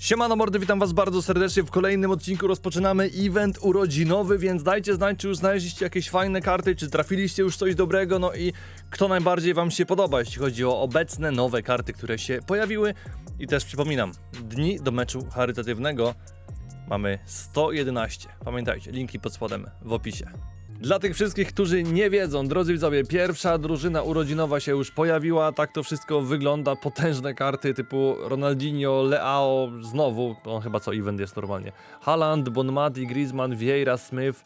Siemano mordy, witam was bardzo serdecznie. W kolejnym odcinku rozpoczynamy event urodzinowy, więc dajcie znać, czy już znaleźliście jakieś fajne karty, czy trafiliście już coś dobrego, no i kto najbardziej wam się podoba, jeśli chodzi o obecne nowe karty, które się pojawiły. I też przypominam, dni do meczu charytatywnego mamy 111. Pamiętajcie, linki pod spodem w opisie. Dla tych wszystkich, którzy nie wiedzą, drodzy widzowie, pierwsza drużyna urodzinowa się już pojawiła, tak to wszystko wygląda, potężne karty typu Ronaldinho, Leao, znowu, on chyba co event jest normalnie, Haaland, Bonmati, Griezmann, Vieira, Smith,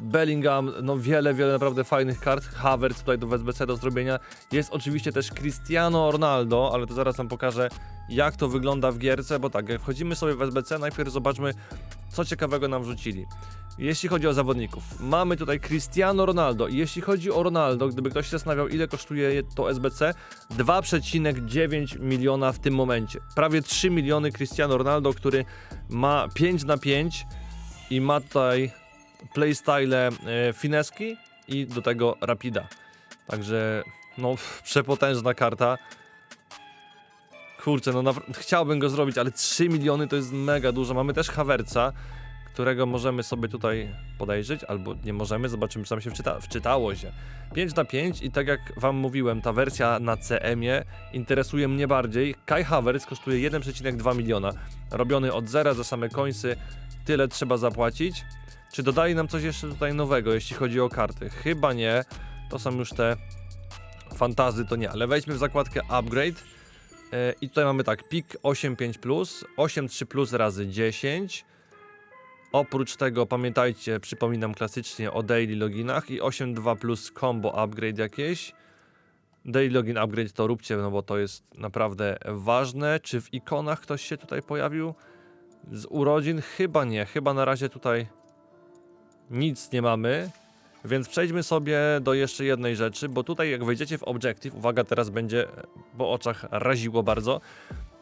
Bellingham, no wiele, wiele naprawdę fajnych kart, Havertz tutaj do SBC do zrobienia, jest oczywiście też Cristiano Ronaldo, ale to zaraz wam pokażę jak to wygląda w gierce, bo tak, jak wchodzimy sobie w SBC, najpierw zobaczmy co ciekawego nam wrzucili. Jeśli chodzi o zawodników, mamy tutaj Cristiano Ronaldo. Jeśli chodzi o Ronaldo, gdyby ktoś się zastanawiał, ile kosztuje to SBC, 2,9 miliona w tym momencie. Prawie 3 miliony Cristiano Ronaldo, który ma 5 na 5 i ma tutaj playstyle e, fineski i do tego rapida. Także, no, przepotężna karta. Kurczę, no chciałbym go zrobić, ale 3 miliony to jest mega dużo. Mamy też Havertza, którego możemy sobie tutaj podejrzeć, albo nie możemy, zobaczymy, czy tam się wczyta wczytało się. 5 na 5 i tak jak wam mówiłem, ta wersja na CM-ie interesuje mnie bardziej. Kai Havertz kosztuje 1,2 miliona. Robiony od zera za same końsy, tyle trzeba zapłacić. Czy dodali nam coś jeszcze tutaj nowego, jeśli chodzi o karty? Chyba nie. To są już te fantazy, to nie, ale wejdźmy w zakładkę Upgrade. E, I tutaj mamy tak, pik 8.5+, 8.3 razy 10. Oprócz tego pamiętajcie, przypominam klasycznie o daily loginach i 8.2 plus combo upgrade jakieś. Daily login upgrade to róbcie, no bo to jest naprawdę ważne. Czy w ikonach ktoś się tutaj pojawił? Z urodzin? Chyba nie, chyba na razie tutaj nic nie mamy. Więc przejdźmy sobie do jeszcze jednej rzeczy, bo tutaj jak wejdziecie w Objective, uwaga, teraz będzie po oczach raziło bardzo,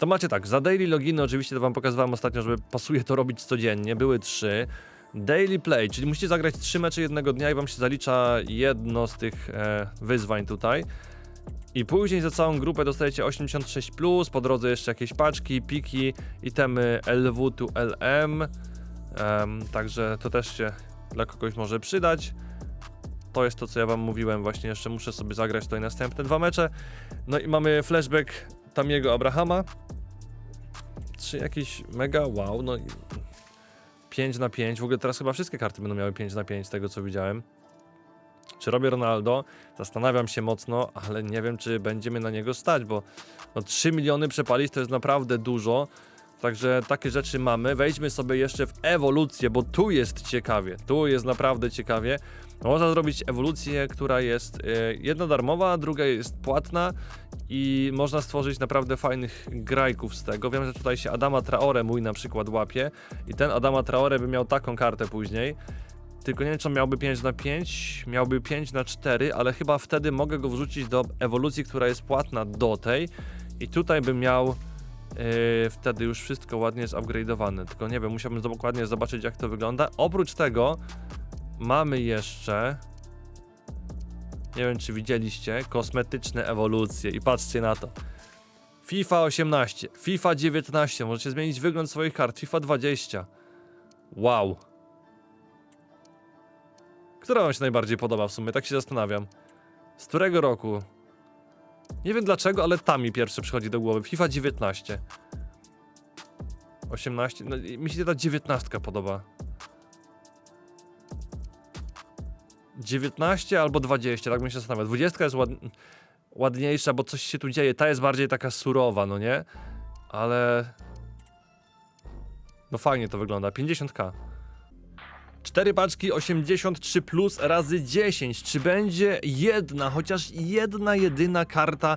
to macie tak, za daily loginy oczywiście to wam pokazywałem ostatnio, żeby pasuje to robić codziennie, były trzy. Daily play, czyli musicie zagrać trzy mecze jednego dnia i wam się zalicza jedno z tych e, wyzwań tutaj. I później za całą grupę dostajecie 86, po drodze jeszcze jakieś paczki, piki, itemy LW to LM. Em, także to też się dla kogoś może przydać. To jest to, co ja wam mówiłem, właśnie jeszcze muszę sobie zagrać tutaj następne dwa mecze. No i mamy flashback Tamiego Abrahama. Czy jakiś mega wow, no i 5 na 5. W ogóle teraz chyba wszystkie karty będą miały 5 na 5 z tego co widziałem. Czy robię Ronaldo? Zastanawiam się mocno, ale nie wiem, czy będziemy na niego stać, bo no 3 miliony przepalić to jest naprawdę dużo. Także takie rzeczy mamy. Wejdźmy sobie jeszcze w ewolucję, bo tu jest ciekawie. Tu jest naprawdę ciekawie. Można zrobić ewolucję, która jest e, jedna darmowa, druga jest płatna i można stworzyć naprawdę fajnych grajków z tego. Wiem, że tutaj się Adama Traore mój na przykład łapie i ten Adama Traore by miał taką kartę później. Tylko nie wiem, czy miałby 5 na 5, miałby 5 na 4, ale chyba wtedy mogę go wrzucić do ewolucji, która jest płatna do tej. I tutaj bym miał yy, wtedy już wszystko ładnie zupgrade'owane. Tylko nie wiem, musiałbym dokładnie zobaczyć, jak to wygląda. Oprócz tego mamy jeszcze. Nie wiem, czy widzieliście kosmetyczne ewolucje i patrzcie na to. FIFA 18, FIFA 19, możecie zmienić wygląd swoich kart, FIFA 20. Wow. Która wam się najbardziej podoba w sumie? Tak się zastanawiam. Z którego roku? Nie wiem dlaczego, ale ta mi pierwszy przychodzi do głowy. FIFA 19. 18. No, mi się ta 19 podoba. 19 albo 20, tak bym się zastanawiał. 20 jest ład... ładniejsza, bo coś się tu dzieje. Ta jest bardziej taka surowa, no nie? Ale. No fajnie to wygląda. 50k. 4 paczki 83 plus razy 10. Czy będzie jedna, chociaż jedna jedyna karta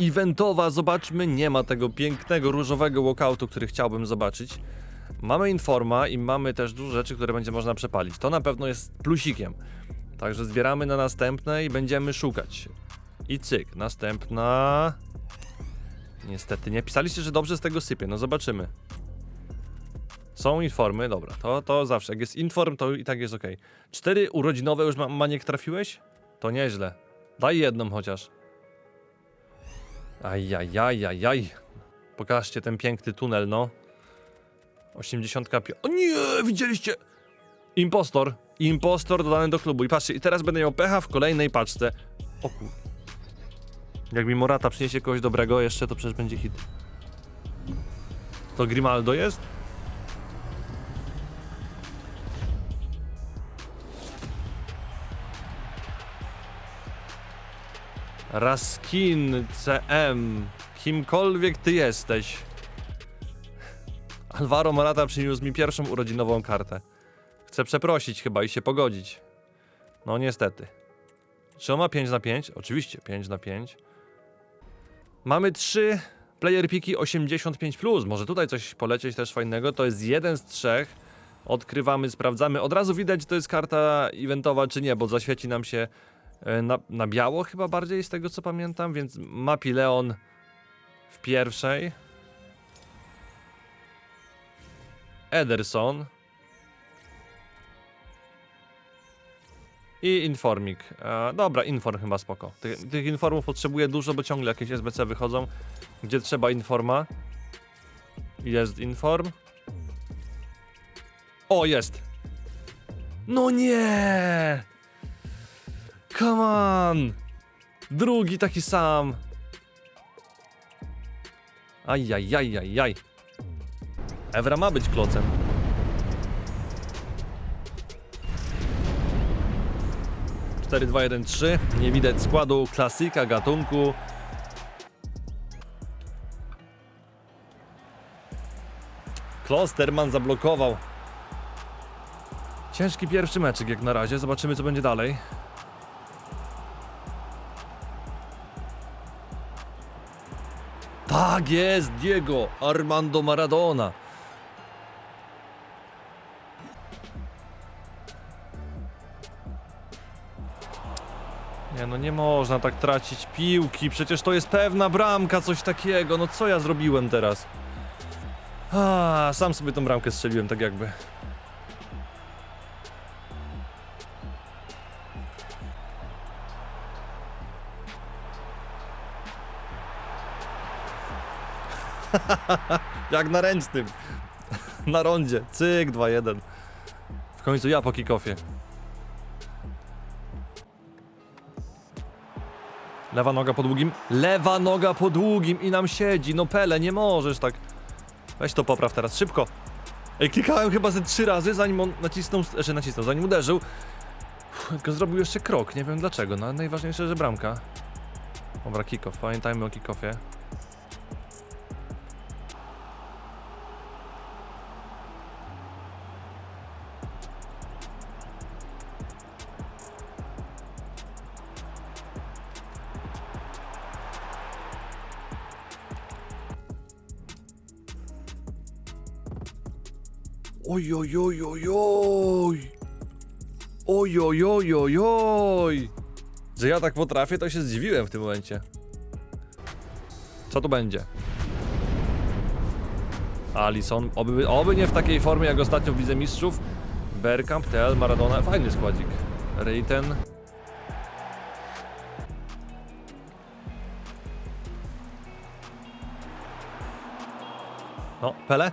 eventowa? Zobaczmy, nie ma tego pięknego różowego walkoutu, który chciałbym zobaczyć. Mamy informa i mamy też dużo rzeczy, które będzie można przepalić. To na pewno jest plusikiem. Także zbieramy na następne i będziemy szukać. I cyk, następna. Niestety, nie pisaliście, że dobrze z tego sypie. No zobaczymy. Są informy, dobra, to, to zawsze. Jak jest inform, to i tak jest ok. Cztery urodzinowe już ma, Maniek trafiłeś? To nieźle. Daj jedną chociaż. Ajajajajaj. Pokażcie ten piękny tunel, no. 85. O nie, widzieliście? Impostor. Impostor dodany do klubu. I patrzcie, i teraz będę miał pecha w kolejnej paczce. O kur... Jak mi Morata przyniesie kogoś dobrego jeszcze, to przecież będzie hit. To Grimaldo jest? Raskin CM. Kimkolwiek ty jesteś. Alvaro Morata przyniósł mi pierwszą urodzinową kartę. Chcę przeprosić chyba i się pogodzić. No niestety. Czy on ma 5 na 5? Oczywiście 5 na 5. Mamy 3 player piki 85+. Plus. Może tutaj coś polecieć też fajnego. To jest jeden z trzech. Odkrywamy, sprawdzamy. Od razu widać, czy to jest karta eventowa, czy nie, bo zaświeci nam się na, na biało chyba bardziej z tego co pamiętam, więc Mapi Leon w pierwszej. Ederson. I Informik. E, dobra, Inform chyba spoko. Tych, tych informów potrzebuję dużo, bo ciągle jakieś SBC wychodzą, gdzie trzeba Informa. Jest Inform. O, jest! No nie! Come on! Drugi taki sam. Ajajajajaj. Evra ma być klocem. Cztery, dwa, jeden, trzy. Nie widać składu klasyka gatunku. Klosterman zablokował. Ciężki pierwszy meczyk jak na razie. Zobaczymy co będzie dalej. Tak jest, Diego Armando Maradona. Nie no, nie można tak tracić piłki, przecież to jest pewna bramka, coś takiego. No co ja zrobiłem teraz? A, sam sobie tą bramkę strzeliłem tak jakby. Jak na ręcznym. Na rondzie. Cyk, 2-1. W końcu ja po kickoffie. Lewa noga po długim. Lewa noga po długim i nam siedzi. No Pele, nie możesz tak. Weź to popraw teraz, szybko. Ej, klikałem chyba ze trzy razy, zanim on nacisnął, że nacisnął, zanim uderzył. Uff, Tylko zrobił jeszcze krok, nie wiem dlaczego, no najważniejsze, że bramka. Dobra, kickoff, pamiętajmy o kickoffie. Oj, oj, oj, oj, oj. Oj, oj, oj, oj, oj. Że ja tak potrafię, to się zdziwiłem w tym momencie. Co tu będzie? Alison, oby, oby nie w takiej formie jak ostatnio w Lidze Mistrzów. Bergkamp, Tel, Maradona, fajny składzik. Reiten. No, Pele?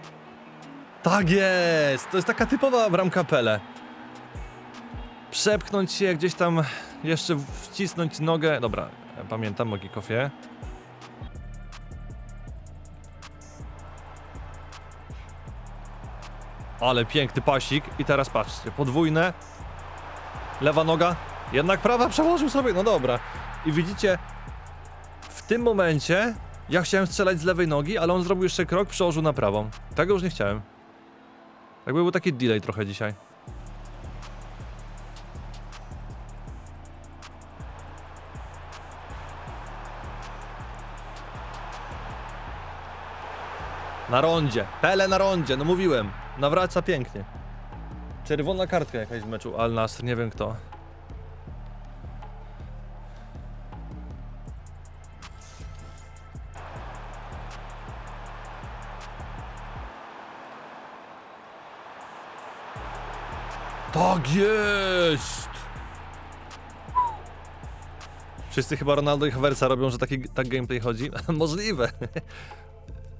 Tak jest! To jest taka typowa bramka Pele. Przepchnąć się gdzieś tam, jeszcze wcisnąć nogę. Dobra, pamiętam o kickoffie. Ale piękny pasik. I teraz patrzcie, podwójne. Lewa noga. Jednak prawa przełożył sobie. No dobra. I widzicie, w tym momencie ja chciałem strzelać z lewej nogi, ale on zrobił jeszcze krok, przełożył na prawą. Tego już nie chciałem. Jakby był taki delay trochę dzisiaj. Na rondzie. Pele na rondzie, no mówiłem. Nawraca pięknie. Czerwona kartka jakaś w meczu Al Nasr, nie wiem kto. Tak jest! Wszyscy chyba Ronaldo i Havertza robią, że taki, tak gameplay chodzi. Możliwe.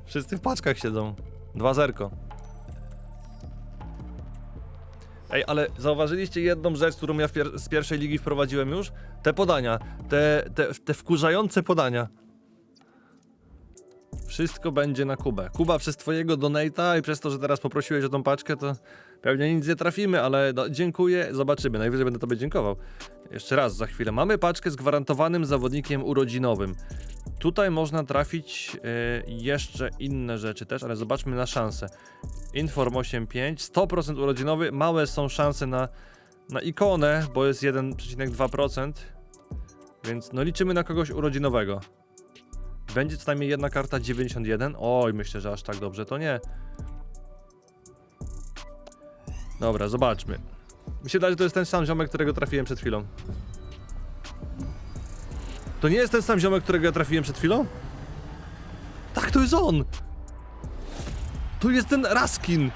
Wszyscy w paczkach siedzą. 2-0. Ej, ale zauważyliście jedną rzecz, którą ja pier z pierwszej ligi wprowadziłem już? Te podania, te, te, te wkurzające podania. Wszystko będzie na Kubę. Kuba, przez twojego donata i przez to, że teraz poprosiłeś o tą paczkę, to pewnie nic nie trafimy, ale no, dziękuję, zobaczymy. Najwyżej będę tobie dziękował. Jeszcze raz, za chwilę. Mamy paczkę z gwarantowanym zawodnikiem urodzinowym. Tutaj można trafić e, jeszcze inne rzeczy też, ale zobaczmy na szanse. Inform 8.5, 100% urodzinowy, małe są szanse na, na ikonę, bo jest 1,2%, więc no liczymy na kogoś urodzinowego. Będzie co najmniej jedna karta 91. Oj, myślę, że aż tak dobrze to nie. Dobra, zobaczmy. Mi się wydaje, że to jest ten sam ziomek, którego trafiłem przed chwilą. To nie jest ten sam ziomek, którego ja trafiłem przed chwilą? Tak, to jest on! To jest ten Raskin!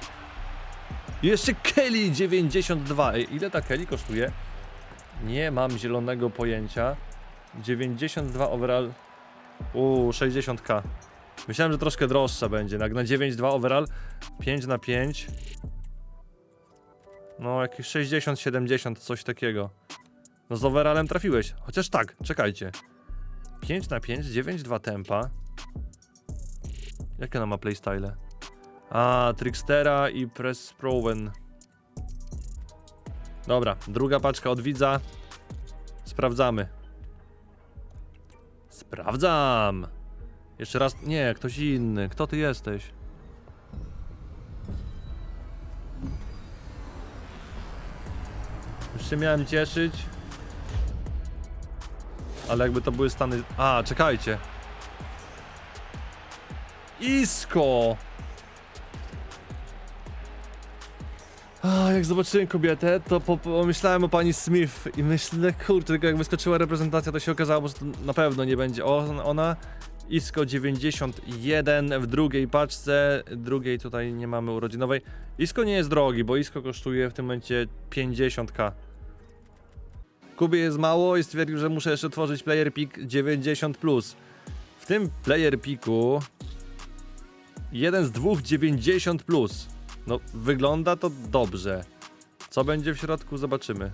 I Jeszcze Kelly 92. Ej, ile ta Kelly kosztuje? Nie mam zielonego pojęcia. 92 overall. Uuu, 60k. Myślałem, że troszkę droższa będzie. Jak na 9,2 overall, 5 na 5. No, jakieś 60-70, coś takiego. No z overallem trafiłeś. Chociaż tak, czekajcie. 5 na 5, 9,2 tempa. Jakie ona ma playstyle? A, Trickstera i Press Proven. Dobra, druga paczka od widza. Sprawdzamy. Sprawdzam! Jeszcze raz. Nie, ktoś inny. Kto ty jesteś? Się miałem cieszyć. Ale jakby to były Stany. A, czekajcie. Isko! A, jak zobaczyłem kobietę, to po- pomyślałem o pani Smith i myślę, kurczę, tylko jak wyskoczyła reprezentacja, to się okazało, że to na pewno nie będzie o- ona. Isko 91 w drugiej paczce, drugiej tutaj nie mamy urodzinowej. Isko nie jest drogi, bo Isko kosztuje w tym momencie 50k. Kubie jest mało i stwierdził, że muszę jeszcze tworzyć player pick 90+. Plus. W tym player picku jeden z dwóch 90+. Plus. No, wygląda to dobrze. Co będzie w środku, zobaczymy.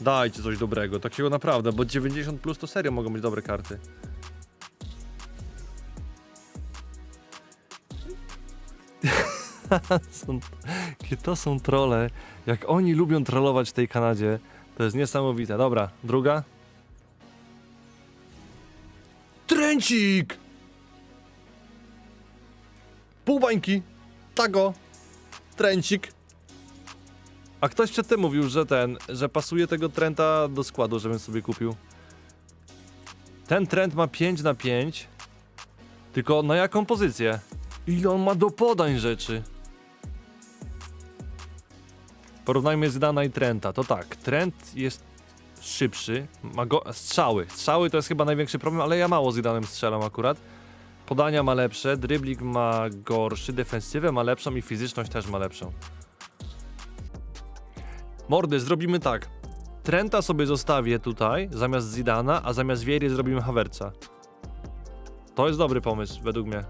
Dajcie coś dobrego, takiego naprawdę, bo 90 plus to serio mogą być dobre karty. są, to są trole. Jak oni lubią trollować w tej Kanadzie, to jest niesamowite. Dobra, druga. Tręcik! Pół bańki. Tago. Tręcik. A ktoś przedtem mówił, że ten, że pasuje tego trenda do składu, żebym sobie kupił. Ten trend ma 5 na 5. Tylko na jaką pozycję? Ile on ma do podań rzeczy? Porównajmy Zidana i Trenta. To tak, Trent jest szybszy, ma go... strzały. Strzały to jest chyba największy problem, ale ja mało Zidanem strzelam akurat. Podania ma lepsze, dryblik ma gorszy, defensywę ma lepszą i fizyczność też ma lepszą. Mordy, zrobimy tak. Trenta sobie zostawię tutaj, zamiast Zidana, a zamiast Wiery zrobimy Havertza. To jest dobry pomysł, według mnie.